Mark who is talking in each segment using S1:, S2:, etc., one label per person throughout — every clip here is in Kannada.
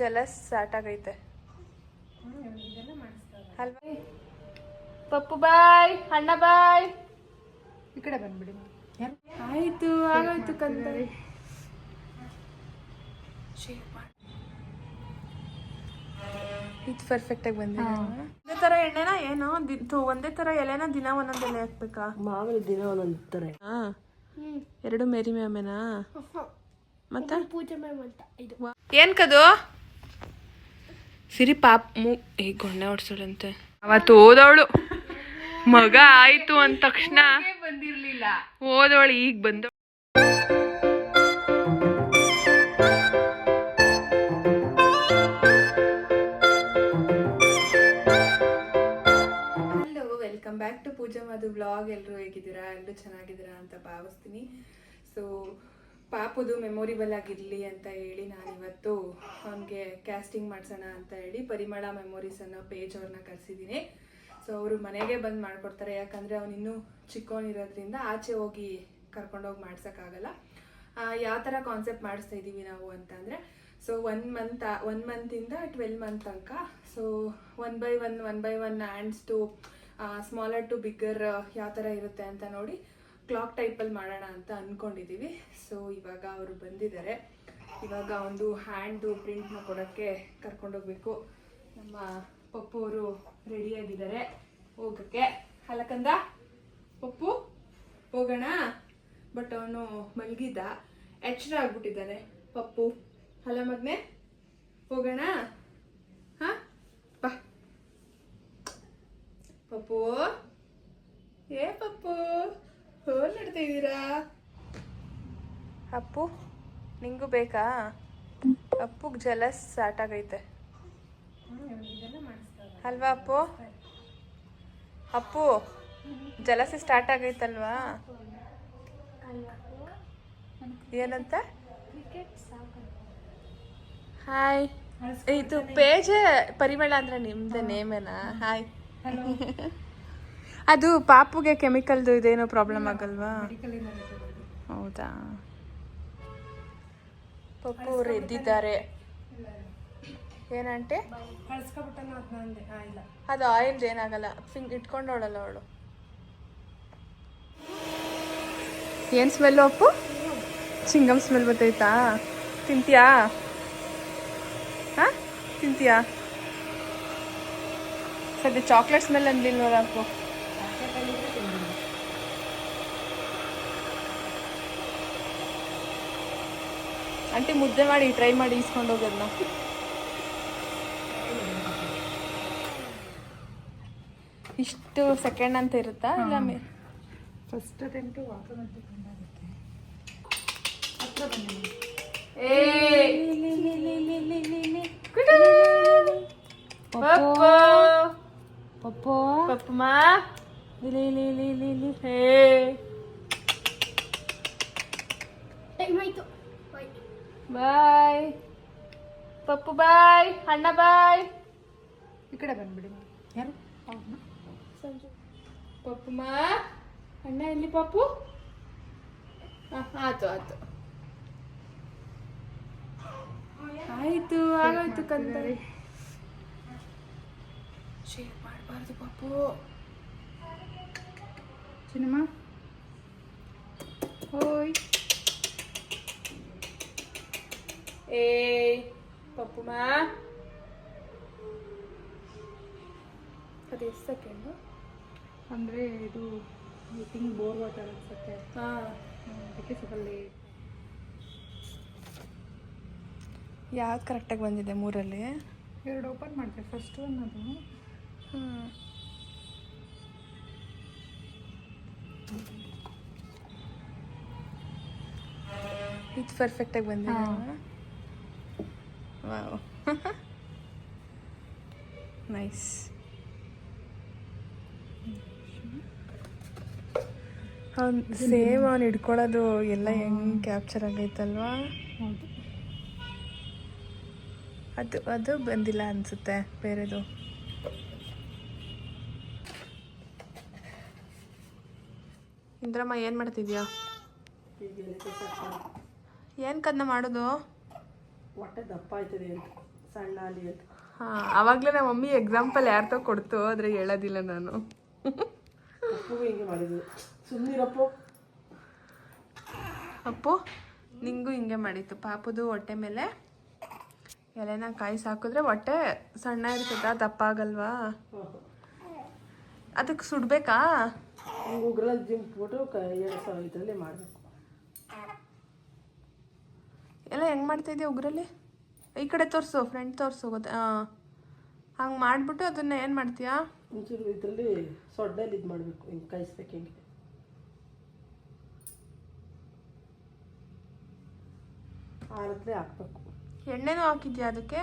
S1: ಜಲಸ್ ಸ್ಟಾರ್ಟ್ ಆಗೈತೆ. ಅಲ್ವಾ? ಪಪ್ಪು ಬಾಯ್ ಅಣ್ಣ ಬಾಯ್.
S2: ಈ ಕಡೆ ಬಂದ್ಬಿಡಿ.
S1: ಆಯ್ತು ಆಗೋಯ್ತು ಕಂದ. ಇದು ಪರ್ಫೆಕ್ಟ್ ಆಗಿ ಬಂದಿದೆ. ಒಂದೇ ತರ ಎಣ್ಣೆನ ಏನು ಒಂದೇ ತರ ಎಲೆನ ದಿನ ಒಂದೊಂದ್ ಎಲೆ ಹಾಕ್ಬೇಕಾ?
S2: ಮಾಮೂಲಿ ದಿನ ಒಂದೊಂದು
S1: ತರ. ಎರಡು ಮೇರಿ ಮ್ಯಾಮೇನಾ ಮತ್ತೆ? ಇದು. ಏನ್ ಕದು? ಸಿರಿ ಪಾಪ್ ಮೂ ಏ ಗೊಣ್ಣೆ ಹೊಡ್ಸೋಳಂತೆ. ಅವತ್ತು ಓದವಳು ಮಗ ಆಯ್ತು ಅಂದ ತಕ್ಷಣ
S2: ಬಂದಿರ್ಲಿಲ್ಲ.
S1: ಓದವಳು ಈಗ ಬಂದ welcome back to Pooja Madhu blog ಎಲ್ಲರೂ ಹೇಗಿದ್ದೀರಾ? ಎಲ್ಲರೂ ಚೆನ್ನಾಗಿದ್ದೀರಾ ಅಂತ ಭಾವಿಸ್ತೀನಿ. ಸೊ ಪಾಪುದು ಮೆಮೊರಿಬಲ್ ಆಗಿರಲಿ ಅಂತ ಹೇಳಿ ನಾನು ಇವತ್ತು ಅವನಿಗೆ ಕ್ಯಾಸ್ಟಿಂಗ್ ಮಾಡ್ಸೋಣ ಅಂತ ಹೇಳಿ ಪರಿಮಳ ಮೆಮೊರೀಸ್ ಅನ್ನೋ ಪೇಜ್ ಅವ್ರನ್ನ ಕರೆಸಿದ್ದೀನಿ ಸೊ ಅವರು ಮನೆಗೆ ಬಂದು ಮಾಡಿಕೊಡ್ತಾರೆ. ಯಾಕಂದರೆ ಅವನಿನ್ನೂ ಚಿಕ್ಕವನಿರೋದ್ರಿಂದ ಆಚೆ ಹೋಗಿ ಕರ್ಕೊಂಡೋಗಿ ಮಾಡ್ಸೋಕ್ಕಾಗಲ್ಲ. ಯಾವ ಥರ ಕಾನ್ಸೆಪ್ಟ್ ಮಾಡಿಸ್ತಾ ಇದ್ದೀವಿ ನಾವು ಅಂತಂದರೆ ಸೊ ಒನ್ ಮಂತ್ ಒನ್ ಮಂತಿಂದ ಟ್ವೆಲ್ ಮಂತ್ ತನಕ so one by one one by one hands to smaller to bigger ಯಾವ ಥರ ಇರುತ್ತೆ ಅಂತ ನೋಡಿ ಕ್ಲಾಕ್ ಟೈಪಲ್ಲಿ ಮಾಡೋಣ ಅಂತ ಅಂದ್ಕೊಂಡಿದ್ದೀವಿ ಸೊ ಇವಾಗ ಅವರು ಬಂದಿದ್ದಾರೆ. ಇವಾಗ ಒಂದು ಹ್ಯಾಂಡ್ದು ಪ್ರಿಂಟ್ನ ಕೊಡೋಕ್ಕೆ ಕರ್ಕೊಂಡೋಗ್ಬೇಕು. ನಮ್ಮ ಪಪ್ಪು ಅವರು ರೆಡಿಯಾಗಿದ್ದಾರೆ ಹೋಗೋಕ್ಕೆ. ಹಲಕಂದ ಪಪ್ಪು, ಹೋಗೋಣ. ಬಟ್ ಅವನು ಮಲಗಿದ್ದ. ಎಚ್ಚರ ಆಗ್ಬಿಟ್ಟಿದ್ದಾನೆ. ಪಪ್ಪು ಹಲ ಮಗ್ನೆ? ಹೋಗೋಣ? ಹಾಂ? ಬಾ. ಪಪ್ಪು? ಏ ಪಪ್ಪು? ನಡ್ತಾ ಇದ್ದೀರಾ ಅಪ್ಪು ನಿಂಗೂ ಬೇಕಾ? ಅಪ್ಪುಗೆ ಜಲಸ್ ಸ್ಟಾರ್ಟ್ ಆಗೈತೆ ಅಲ್ವಾ ಅಪ್ಪು? ಅಪ್ಪು ಜಲಸಿ ಸ್ಟಾರ್ಟ್ ಆಗೈತಲ್ವಾ ಏನಂತ? ಹಾಯ್ ಇದು ಪೇಜ್ ಪರಿಮಳ ಅಂದ್ರೆ ನಿಮ್ದು ನೇಮೇನಾ? ಹಾಯ್ ಅದು ಪಾಪುಗೆ ಕೆಮಿಕಲ್ದು ಇದೇನೋ ಪ್ರಾಬ್ಲಮ್ ಆಗಲ್ವಾ? ಹೌದಾ? ಪಪ್ಪು ಅವ್ರು ಎದ್ದಿದ್ದಾರೆ.
S2: ಅಂದೆ. ಇಲ್ಲ.
S1: ಅದು ಆಯಿಲ್ ಏನಾಗಲ್ಲ. ಫಿಂಗ್ ಇಟ್ಕೊಂಡವಳಲ್ಲ ಅವಳು. ಏನು ಸ್ಮೆಲ್ ಅಪ್ಪು ಚಿಂಗಮ್ ಸ್ಮೆಲ್ ಬರ್ತೈತಾ? ತಿಂತೀಯಾ? ಹಾಂ? ತಿಂತೀಯಾ? ಸದ್ಯ ಚಾಕ್ಲೇಟ್ ಸ್ಮೆಲ್ ಅಂದಿಲ್ವಲ್ಲ ಅಪ್ಪು ಆಂಟಿ ಮುದ್ದೆ ಮಾಡಿ ಟ್ರೈ ಮಾಡಿ ಇಸ್ಕೊಂಡು ಹೋಗೋದನ್ನ ಇಷ್ಟು ಸೆಕೆಂಡ್ ಅಂತ ಇರುತ್ತಾ? ಇಲ್ಲ ಮೇ
S2: ಫಸ್ಟ್ ಅಟೆಂಪ್ಟು ಆಟೋಮೆಟಿಕ್ ಆಗುತ್ತೆ ಹತ್ರ ಬನ್ನಿ. ಪಪ್ಪೋ!
S1: ಪಪ್ಪಮ್ಮ
S2: ಇಲ್ಲಿ ಇಲ್ಲಿ ಇಲ್ಲಿ ಇಲ್ಲಿ ಇಲ್ಲಿ
S1: ಹೇ ಬಾಯ್. ಪಪ್ಪು ಬಾಯ್ ಅಣ್ಣ ಬಾಯ್.
S2: ಈ ಕಡೆ ಬಂದ್ಬಿಡಿ. ಯಾರು? ಸಂಜು.
S1: ಪಪ್ಪು ಮಾ. ಅಣ್ಣ ಎಲ್ಲಿ ಪಪ್ಪು? ಆತು ಆತು. ಆಯ್ತು ಆಗೋಯ್ತು ಕಂದರಿ ಶೇರ್ ಮಾಡಬಾರ್ದು ಪಪ್ಪು.
S2: ಸಿನಿಮಾ
S1: ಹೋಯ್ ಏ ಪಪ್ಪುಮ್ಮ ಅದು ಎಷ್ಟು ಸೆಕೆಂಡು
S2: ಅಂದರೆ ಇದು ತಿಂಗ್ ಬೋರ್ ವಾಟರ್ ಅನ್ಸುತ್ತೆ.
S1: ಹಾಂ.
S2: ಅದಕ್ಕೆ ಸ್ವಲ್ಪ ಲೇಟ್
S1: ಯಾವ್ದು ಕರೆಕ್ಟಾಗಿ ಬಂದಿದೆ ಮೂರಲ್ಲಿ?
S2: ಎರಡು ಓಪನ್ ಮಾಡಿದೆ ಫಸ್ಟ್ ಒನ್ ಅದು.
S1: ಹ್ಞೂ ಇದು ಪರ್ಫೆಕ್ಟಾಗಿ ಬಂದಿದೆ
S2: ಹಾ.
S1: nice. ಅವ್ನು ಸೇಮ್ ಅವ್ನು ಹಿಡ್ಕೊಳ್ಳೋದು ಎಲ್ಲ ಹೆಂಗ್ ಕ್ಯಾಪ್ಚರ್ ಆಗೈತಲ್ವಾ ಅದು ಅದು ಬಂದಿಲ್ಲ ಅನ್ಸುತ್ತೆ, ಬೇರೆದು ಇಂದ್ರಮ್ಮ, ಏನು ಮಾಡ್ತಿದ್ಯಾ ಏನು ಕದ್ನ ಮಾಡೋದು
S2: ಹೊಟ್ಟೆ ದಪ್ಪ ಆಯ್ತದೆ ಅಂತ
S3: ಸಣ್ಣ ಅಲ್ಲಿ ಅಂತ.
S1: ಹಾ ಅವಾಗ್ಲೇ ನಮ್ಮ ಮಮ್ಮಿ ಎಕ್ಸಾಂಪಲ್ ಯಾರ್ದೋ ಕೊಡ್ತು ಆದ್ರೆ ಹೇಳೋದಿಲ್ಲ ನಾನು.
S3: ಅಪ್ಪಗೂ ಹಿಂಗೆ ಮಾಡಿದ್ವಿ ಸುಮ್ಮನಿರಪ್ಪು
S1: ಅಪ್ಪು. ನಿಂಗೂ ಹಿಂಗೆ ಮಾಡಿತ್ತು. ಪಾಪದು ಹೊಟ್ಟೆ ಮೇಲೆ ಎಲೆನ ಕಾಯಿ ಸಾಕಿದ್ರೆ ಹೊಟ್ಟೆ ಸಣ್ಣ ಇರ್ತದ ದಪ್ಪ ಆಗಲ್ವಾ? ಅದಕ್ಕೆ ಸುಡ್ಬೇಕಾ?
S3: ಉಗ್ರಲ್ಲಿ ಜಿಂಪ್ಬಿಟ್ಟು ಕ ಎರಡು ಸಾವಿರ ಇದರಲ್ಲಿ ಮಾಡಬೇಕು
S1: ಎಲ್ಲ ಹೆಂಗೆ ಮಾಡ್ತಾ ಇದೆಯಾ ಉಗ್ರಲ್ಲಿ? ಈ ಕಡೆ ತೋರಿಸು ಫ್ರೆಂಡ್ ತೋರಿಸು ಗೊತ್ತ ಹಂಗೆ ಮಾಡಿಬಿಟ್ಟು ಅದನ್ನ ಏನು ಮಾಡ್ತೀಯಾ?
S3: ಒಂಚೂರು ಇದರಲ್ಲಿ ಸೊಡ್ಡಲ್ಲಿ ಇದು ಮಾಡಬೇಕು ಹಿಂಗೆ ಕಾಯಿಸ್ಬೇಕು ಹೆಂಗೆ. ಆರತ್ಲೆ ಹಾಕ್ಬೇಕು.
S1: ಎಣ್ಣೆನೂ ಹಾಕಿದ್ಯಾ ಅದಕ್ಕೆ?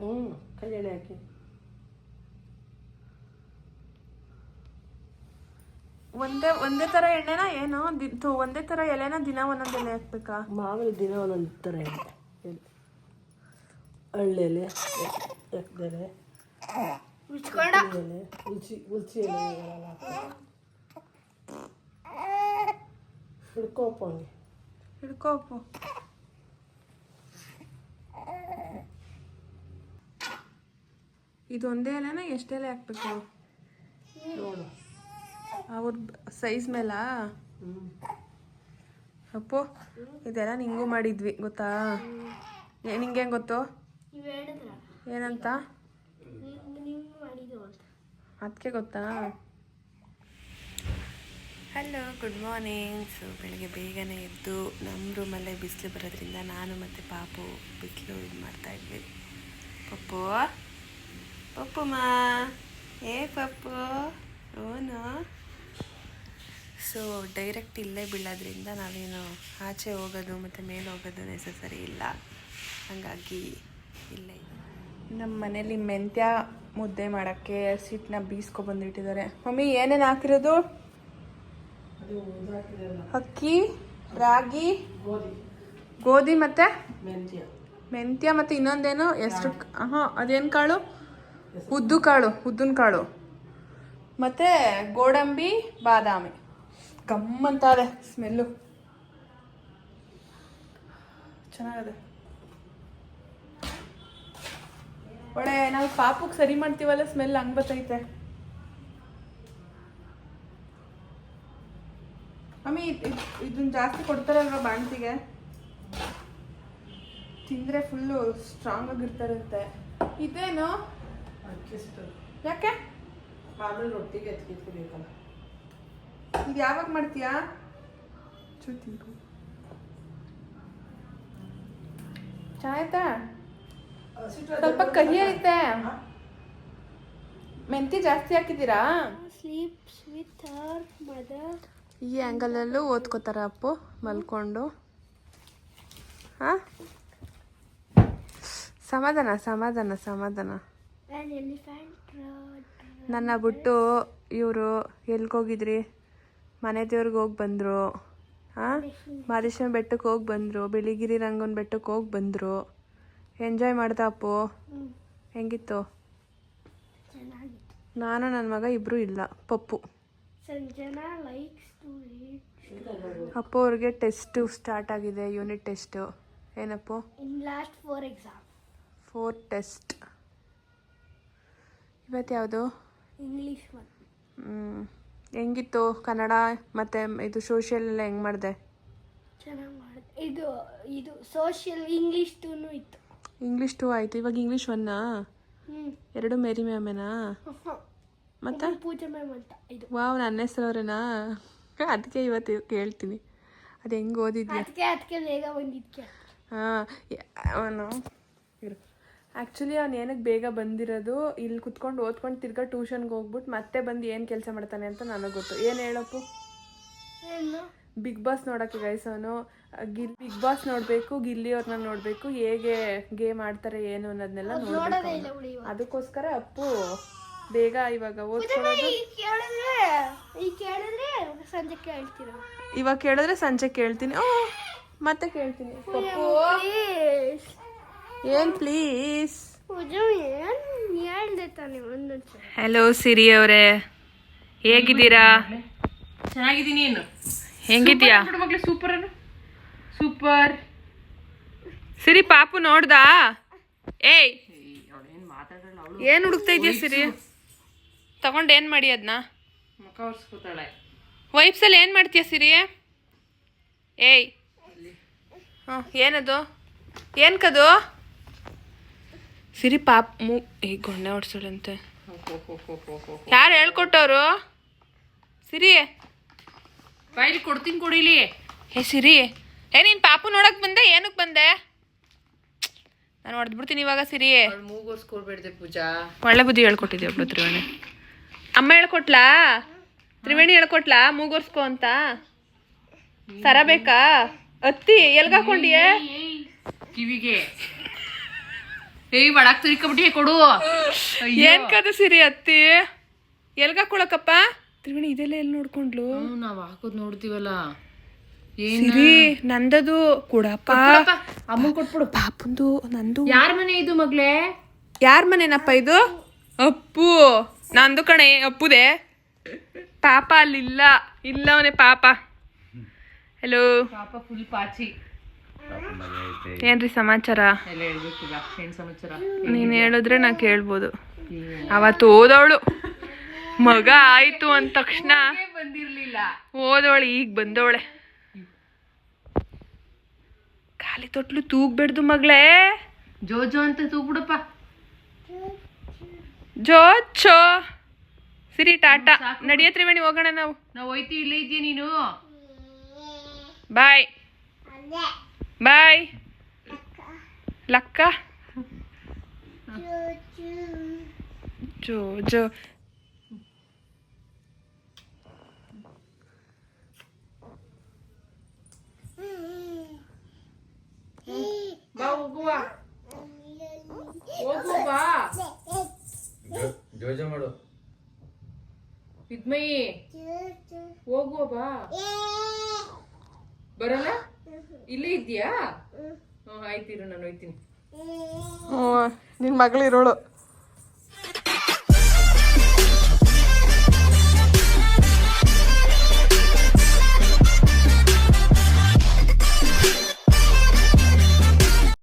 S3: ಹ್ಞೂ ಕೈ ಎಣ್ಣೆ ಹಾಕಿ.
S1: ಒಂದೇ ಒಂದೇ ಥರ ಎಣ್ಣೆನ ಏನು ದಿ ಒಂದೇ ತರ ಎಲೆನ ದಿನ ಒಂದೊಂದು ಎಲೆ ಹಾಕ್ಬೇಕಾ?
S3: ಮಾಮೂಲಿ ದಿನ ಒಂದೊಂದು ಥರ ಎಲೆ. ಎಲೆ ಹಳ್ಳೆಲೆ ಎಲೆ ಎಲೆ ಉಲ್ಚಿ ಉಲ್ಚಿ ಎಲೆ ಇವೆಲ್ಲ ಹಾಕ್ಬೇಕು. ಹಿಡ್ಕೋಪ ಹಂಗೆ
S1: ಇದೊಂದೇ ಎಲೆನ ಎಷ್ಟೆಲೆ ಹಾಕ್ಬೇಕು?
S3: ನೋಡು.
S1: ಅವ್ರ ಸೈಜ್ ಮೇಲ? ಅಪ್ಪು ಇದೆಲ್ಲ ನಿಂಗೂ ಮಾಡಿದ್ವಿ ಗೊತ್ತಾ? ನಿಂಗೆ ಹೆಂಗ್ ಗೊತ್ತು? ಏನಂತ? ಅದಕ್ಕೆ ಗೊತ್ತಾ? ಹಲೋ ಗುಡ್ ಮಾರ್ನಿಂಗ್ ಸೊ ಬೆಳಿಗ್ಗೆ ಬೇಗನೆ ಎದ್ದು ನಮ್ಮ ರೂಮಲ್ಲೇ ಬಿಸಿಲು ಬರೋದ್ರಿಂದ ನಾನು ಮತ್ತು ಪಾಪು ಬಿಸಿಲು ಇದು ಮಾಡ್ತಾ ಇದ್ವಿ. ಪಪ್ಪು? ಪಪ್ಪು ಮಾ ಏ ಪಪ್ಪು? ಓನು? ಸೊ ಡೈರೆಕ್ಟ್ ಇಲ್ಲೇ ಬೀಳೋದ್ರಿಂದ ನಾವೇನು ಆಚೆ ಹೋಗೋದು ಮತ್ತು ಮೇಲೆ ಹೋಗೋದು ನೆಸಸರಿ ಇಲ್ಲ. ಹಾಗಾಗಿ ಇಲ್ಲೇ ನಮ್ಮ ಮನೇಲಿ ಮೆಂತ್ಯ ಮುದ್ದೆ ಮಾಡೋಕ್ಕೆ ಸಿಟ್ಟನ್ನ ಬೀಸ್ಕೊಬಂದಿಟ್ಟಿದ್ದಾರೆ ಮಮ್ಮಿ ಏನೇನು ಹಾಕಿರೋದು? ಅಕ್ಕಿ ರಾಗಿ
S3: ಗೋಧಿ.
S1: ಗೋಧಿ ಮತ್ತು?
S3: ಮೆಂತ್ಯ.
S1: ಮೆಂತ್ಯ ಮತ್ತು ಇನ್ನೊಂದೇನು? ಹೆಸ್ರು ಹಾಂ ಅದೇನು ಕಾಳು? ಉದ್ದು ಕಾಳು ಉದ್ದಿನ ಕಾಳು. ಮತ್ತು ಗೋಡಂಬಿ ಬಾದಾಮಿ. ಗಮ್ಮಂತಾರೆ ಸ್ಮೆಲ್ಲು. ಚೆನ್ನಾಗದೆ. ಒಳ್ಳೆ ನಾವು ಪಾಪಕ್ಕೆ ಸರಿ ಮಾಡ್ತೀವಲ್ಲ ಸ್ಮೆಲ್ ಹಂಗ್ ಬರ್ತೈತೆ ಮಮ್ಮಿ ಇದನ್ನ ಜಾಸ್ತಿ ಕೊಡ್ತಾರಲ್ವ ಬಾಣ್ತಿಗೆ? ತಿಂದರೆ ಫುಲ್ಲು ಸ್ಟ್ರಾಂಗ್ ಆಗಿರ್ತಾರಂತೆ ಇದೇನು? ಯಾಕೆ?
S3: ಹಾಲು ರೊಟ್ಟಿಗೆ ಎತ್ಕಿತ್ಕೋಬೇಕಲ್ಲ
S1: ಇದು ಯಾವಾಗ ಮಾಡ್ತೀಯಾ? ಸ್ವಲ್ಪ ಕಹಿ ಐತೆ. ಮೆಂತಿ ಜಾಸ್ತಿ ಹಾಕಿದ್ದೀರಾ?
S4: ಸ್ಲೀಪ್ಸ್ ವಿತ್ ಮದರ್
S1: ಈ ಆ್ಯಂಗಲಲ್ಲೂ ಓದ್ಕೋತಾರ ಅಪ್ಪು ಮಲ್ಕೊಂಡು. ಹಾಂ? ಸಮಾಧಾನ ಸಮಾಧಾನ ಸಮಾಧಾನ. ನನ್ನ ಬಿಟ್ಟು ಇವರು ಎಲ್ಗೋಗಿದ್ರಿ? ಮನೆ ದೇವ್ರಿಗೆ ಹೋಗಿ ಬಂದರು. ಹಾಂ ಮಾದೇಶ್ವರ ಬೆಟ್ಟಕ್ಕೆ ಹೋಗಿ ಬಂದರು. ಬಿಳಿಗಿರಿ ರಂಗನ ಬೆಟ್ಟಕ್ಕೆ ಹೋಗಿ ಬಂದರು. ಎಂಜಾಯ್ ಮಾಡ್ದ ಅಪ್ಪು. ಹೆಂಗಿತ್ತು? ನಾನು ನನ್ನ ಮಗ ಇಬ್ಬರು ಇಲ್ಲ. ಪಪ್ಪು. ಅಪ್ಪು ಅವ್ರಿಗೆ ಟೆಸ್ಟು ಸ್ಟಾರ್ಟ್ ಆಗಿದೆ unit test ಏನಪ್ಪು?
S4: Last four exam
S1: four test ಇವತ್ತು ಯಾವುದು?
S4: English
S1: hmm. ಹೆಂಗಿತ್ತು ಕನ್ನಡ ಮತ್ತು ಇದು ಸೋಷಿಯಲ್ ಎಲ್ಲ ಹೆಂಗೆ ಮಾಡಿದೆ?
S4: ಚೆನ್ನಾಗಿ ಮಾಡಿದೆ. ಇದು ಇದು ಸೋಷಿಯಲ್ ಇಂಗ್ಲೀಷ್ ಟೂನು ಇತ್ತು.
S1: ಇಂಗ್ಲೀಷ್ ಟೂ ಆಯಿತು. ಇವಾಗ ಇಂಗ್ಲೀಷ್ ಒನ್ನಾ
S4: ಹ್ಞೂ
S1: ಎರಡು ಮೇರಿ ಮ್ಯಾಮೇನಾ ಮತ್ತು?
S4: ಪೂಜೆ ಮ್ಯಾಮ್ ಅಂತ ಇದು.
S1: ವಾವ್ ನನ್ನ ಹೆಸರವ್ರೇನಾ? ಅದಕ್ಕೆ ಇವತ್ತು ಕೇಳ್ತೀನಿ. ಅದು ಹೆಂಗೆ ಓದಿದ್ಯಾ?
S4: ಅದಕ್ಕೆ ಅದಕ್ಕೆ ಬೇಗ ಬಂದಿದ್ಕೆ.
S1: ಹಾಂ ಅವನು ಇರು. ಆ್ಯಕ್ಚುಲಿ ಅವ್ನು ಏನಕ್ಕೆ ಬೇಗ ಬಂದಿರೋದು ಇಲ್ಲಿ ಕುತ್ಕೊಂಡು ಓದ್ಕೊಂಡು ತಿರ್ಗಾ ಟ್ಯೂಷನ್ಗೆ ಹೋಗ್ಬಿಟ್ಟು ಮತ್ತೆ ಬಂದು ಏನು ಕೆಲಸ ಮಾಡ್ತಾನೆ ಅಂತ ನನಗೆ ಗೊತ್ತು. ಏನು ಹೇಳಪ್ಪು?
S4: ಏನು?
S1: ಬಿಗ್ ಬಾಸ್ ನೋಡೋಕ್ಕೆ ಗೈಸ್ ಅವನು. ಗಿಲ್ ಬಿಗ್ ಬಾಸ್ ನೋಡಬೇಕು ಗಿಲ್ಲಿ ಅವ್ರನ್ನ ನೋಡಬೇಕು ಹೇಗೆ ಗೇಮ್ ಆಡ್ತಾರೆ ಏನು ಅನ್ನೋದನ್ನೆಲ್ಲ ನೋಡಬೇಕು ಅದಕ್ಕೋಸ್ಕರ ಅಪ್ಪು ಬೇಗ ಇವಾಗ ಓದ್ಕೊಳ್ಳೋದು.
S4: ಸಂಜೆ
S1: ಇವಾಗ ಕೇಳಿದ್ರೆ ಸಂಜೆ ಕೇಳ್ತೀನಿ. ಓ ಮತ್ತೆ ಕೇಳ್ತೀನಿ. ಏನು ಪ್ಲೀಸ್
S4: ಏನ್
S1: ಹಲೋ ಸಿರಿ ಅವರೇ ಹೇಗಿದ್ದೀರಾ?
S3: ಚೆನ್ನಾಗಿದ್ದೀನಿ ಏನು
S1: ಹೆಂಗಿದ್ಯಾ
S3: ಸೂಪರ್ ಸೂಪರ್
S1: ಸಿರಿ ಪಾಪು ನೋಡ್ದಾ? ಏಯ್ ಏನು ಹುಡುಕ್ತಾ ಇದೆಯಾ ಸಿರಿ? ತಗೊಂಡು ಏನು ಮಾಡಿ ಅದನ್ನ
S5: ಮುಖ ಅಲ್ಲಿ
S1: ವೈಪ್ಸಲ್ಲಿ ಏನು ಮಾಡ್ತೀಯ ಸಿರಿ? ಏಯ್. ಹಾಂ ಏನದು? ಏನು ಕದು ಸಿರಿ ಪಾಪ್ ಮೂ ಈಗ ಗೊಂಡೆ ಹೊಡ್ಸೋಳಂತೆ. ಯಾರು ಹೇಳ್ಕೊಟ್ಟವ್ರು? ಸಿರಿ.
S5: ಬಾಯ್ಲಿ ಕೊಡ್ತೀನಿ ಕೊಡಿಲಿ
S1: ಏ ಸಿರಿ. ಏ ನೀನು ಪಾಪು ನೋಡಕ್ ಬಂದೆ ಏನಕ್ಕೆ ಬಂದೆ? ನಾನು ಹೊಡೆದ್ಬಿಡ್ತೀನಿ ಇವಾಗ ಸಿರಿ.
S5: ಅವಳು ಮೂಗೋರ್ಸ್ಕೊಳ್ಬೇಡ್ದೆ ಪೂಜಾ.
S1: ಒಳ್ಳೆ ಬುದ್ಧಿ ಹೇಳ್ಕೊಟ್ಟಿದ್ದೆ ಒಬ್ಳು ತ್ರಿವೇಣಿ? ಅಮ್ಮ ಹೇಳ್ಕೊಟ್ಲಾ? ತ್ರಿವೇಣಿ ಹೇಳ್ಕೊಟ್ಲಾ? ಮೂಗೋರ್ಸ್ಕೊ ಅಂತ? ಸರ ಬೇಕಾ? ಅತ್ತಿ ಎಲ್ಗಾಕೊಂಡಿಯೇ
S5: ಕಿವಿಗೆ. ಏಯ್ ಒಳಗ್ ತುರಿಕಬಿಟ್ಟಿ ಕೊಡು.
S1: ಏನ್ ಕದ ಸಿರಿ ಅತ್ತಿ ಎಲ್ಗಾಕೊಳಕಪ್ಪ ತ್ರಿವೇಣಿ ಇದೆಲ್ಲ ಎಲ್ಲಿ ನೋಡ್ಕೊಂಡ್ಲು?
S5: ನಾವ್ ಹಾಕೋದ್ ನೋಡ್ತೀವಲ್ಲ.
S1: ಸಿರಿ ನಂದದು ಕೊಡಪ್ಪ.
S5: ಅಮ್ಮ ಕೊಟ್ಬಿಡು.
S1: ಪಾಪಂದು ನಂದು.
S5: ಯಾರ ಮನೆ ಇದು ಮಗ್ಲೇ
S1: ಯಾರ ಮನೆನಪ್ಪ ಇದು? ಅಪ್ಪು. ನಂದು ಕಣೆ ಅಪ್ಪುದೆ. ಪಾಪ ಅಲ್ಲಿಲ್ಲ. ಇಲ್ಲ ಅವನೇ ಪಾಪ. ಹಲೋ
S5: ಪಾಪ ಫುಲ್ ಪಾಚಿ.
S1: ಏನ್ರಿ
S5: ಸಮಾಚಾರ?
S1: ನೀನ್ ಹೇಳಿದ್ರೆ ನಾ ಕೇಳ್ಬೋದು. ಅವತ್ತು ಓದವಳು. ಮಗ ಆಯ್ತು ಅಂದ ತಕ್ಷಣ
S5: ಬಂದಿರ್ಲಿಲ್ಲ.
S1: ಓದವಳು ಈಗ ಬಂದವಳೆ. ಖಾಲಿ ತೊಟ್ಲು ತೂಗ್ಬೇಡ್ದು ಮಗಳೇ.
S5: ಜೋ ಜೋ ಅಂತ ತೂಗ್ಬಿಡಪ್ಪ.
S1: ಜೋ ಚೋ ಸಿರಿ ಟಾಟಾ. ನಡಿಯ ತ್ರಿವೇಣಿ ಹೋಗೋಣ ನಾವು.
S5: ನಾವು ಹೋಯ್ತೀವಿ ಇಲ್ಲೇ ಇದೀಯ ನೀನು?
S1: ಬಾಯ್. ಬಾಯ್ ಲಕ್ಕ ಜೋ ಜೋ
S5: ಬಾ ಹೋಗುವ ಹೋಗುವ ಬಾ
S6: ಜೋಜ ಮಾಡು
S5: ವಿದ್ಮಯಿ ಹೋಗುವ ಬಾ ಬರಲ್ಲ ಇಲ್ಲೇ ಇದ್ಯಾ ಹ್ಞೂ ಆಯ್ತಿರು ನಾನು ಹೋಯ್ತೀನಿ.
S1: ನಿನ್ ಮಗಳಿರೋಳು.